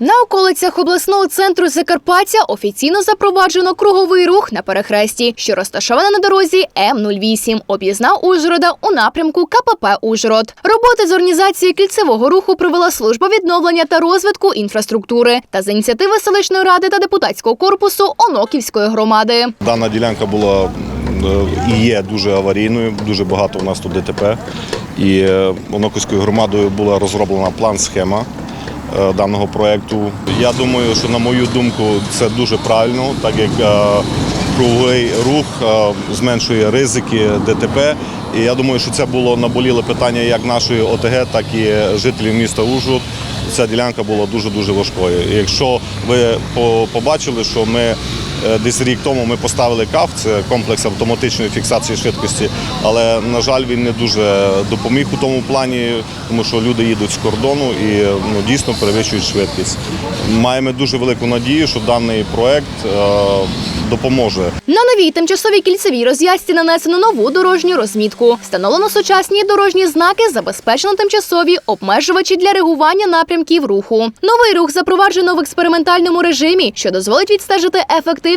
На околицях обласного центру Закарпаття офіційно запроваджено круговий рух на перехресті, що розташована на дорозі М08, об'їзна Ужгорода у напрямку КПП Ужгород. Роботи з організації кільцевого руху провела служба відновлення та розвитку інфраструктури та з ініціативи селищної ради та депутатського корпусу Оноківської громади. Дана ділянка була е, і є дуже аварійною, дуже багато у нас тут ДТП. І е, Оноківською громадою була розроблена план-схема е, даного проєкту. Я думаю, що на мою думку це дуже правильно, так як е, круговий рух е, зменшує ризики ДТП. І я думаю, що це було наболіле питання як нашої ОТГ, так і жителів міста Ужгород. Ця ділянка була дуже-дуже важкою. І якщо ви побачили, що ми е, десь рік тому ми поставили КАФ, це комплекс автоматичної фіксації швидкості, але, на жаль, він не дуже допоміг у тому плані, тому що люди їдуть з кордону і ну, дійсно перевищують швидкість. Маємо дуже велику надію, що даний проект е, допоможе На новій тимчасовій кільцевій розв'язці нанесено нову дорожню розмітку. Встановлено сучасні дорожні знаки, забезпечено тимчасові обмежувачі для реагування напрямків руху. Новий рух запроваджено в експериментальному режимі, що дозволить відстежити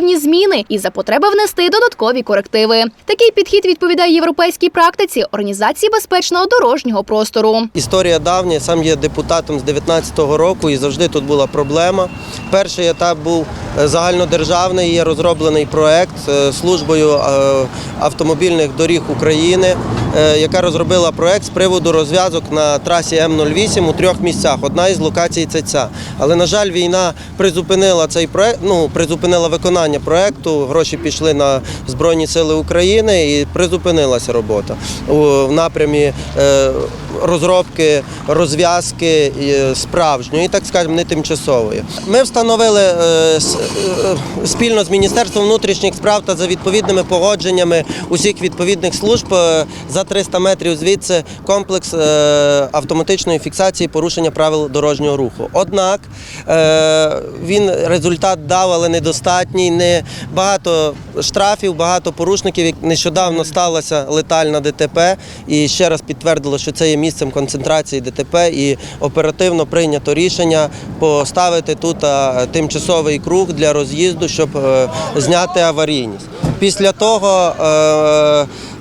ефективні зміни і за потреби внести додаткові корективи. Такий підхід відповідає європейській практиці організації безпечного дорожнього простору. Історія давня, сам є депутатом з 19-го року і завжди тут була проблема. Перший етап був е, загальнодержавний, є розроблений проект е, службою е, автомобільних доріг України, яка розробила проект з приводу розв'язок на трасі М08 у трьох місцях. Одна із локацій це ця. Але, на жаль, війна призупинила цей проект, ну, призупинила виконання проекту. Гроші пішли на Збройні Сили України і призупинилася робота в напрямі е, розробки розв'язки е, справжньої, так скажемо, не тимчасової. Ми встановили е, е, спільно з Міністерством внутрішніх справ та за відповідними погодженнями усіх відповідних служб е, за 300 метрів звідси комплекс е, автоматичної фіксації порушення правил дорожнього руху. Однак е, він результат дав, але недостатній. Не багато штрафів, багато порушників. Нещодавно сталося летальна ДТП, і ще раз підтвердило, що це є місцем концентрації ДТП, і оперативно прийнято рішення поставити тут е, тимчасовий круг для роз'їзду, щоб зняти аварійність. Після того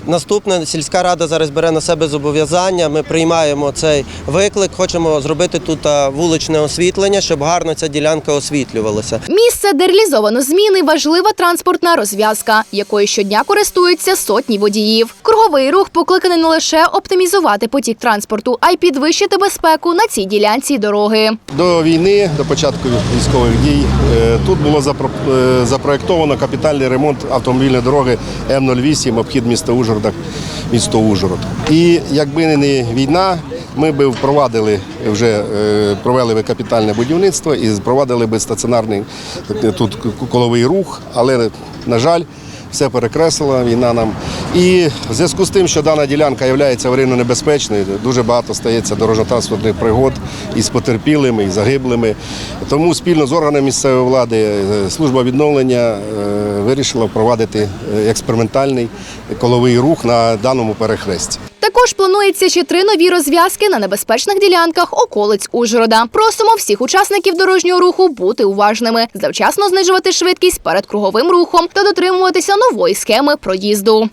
наступне сільська рада зараз бере на себе зобов'язання. Ми приймаємо цей виклик. Хочемо зробити тут вуличне освітлення, щоб гарно ця ділянка освітлювалася. Місце, де реалізовано зміни, важлива транспортна розв'язка, якою щодня користуються сотні водіїв. Круговий рух покликаний не лише оптимізувати потік транспорту, а й підвищити безпеку на цій ділянці дороги. До війни, до початку військових дій, е, тут було е, запроєктовано капітальний ремонт автомобільної дороги М08, обхід міста Ужгорода, місто Ужгород. І якби не війна, ми б впровадили вже е, провели би капітальне будівництво і впровадили би стаціонарний е, тут коловий рух, але на жаль. Все перекреслила війна нам. І в зв'язку з тим, що дана ділянка є аварійно небезпечною, дуже багато стається дорожньо-транспортних пригод із потерпілими, і загиблими. Тому спільно з органами місцевої влади е, служба відновлення е, вирішила впровадити е, експериментальний коловий рух на даному перехресті. Також планується ще три нові розв'язки на небезпечних ділянках околиць Ужгорода. Просимо всіх учасників дорожнього руху бути уважними, завчасно знижувати швидкість перед круговим рухом та дотримуватися нової схеми проїзду.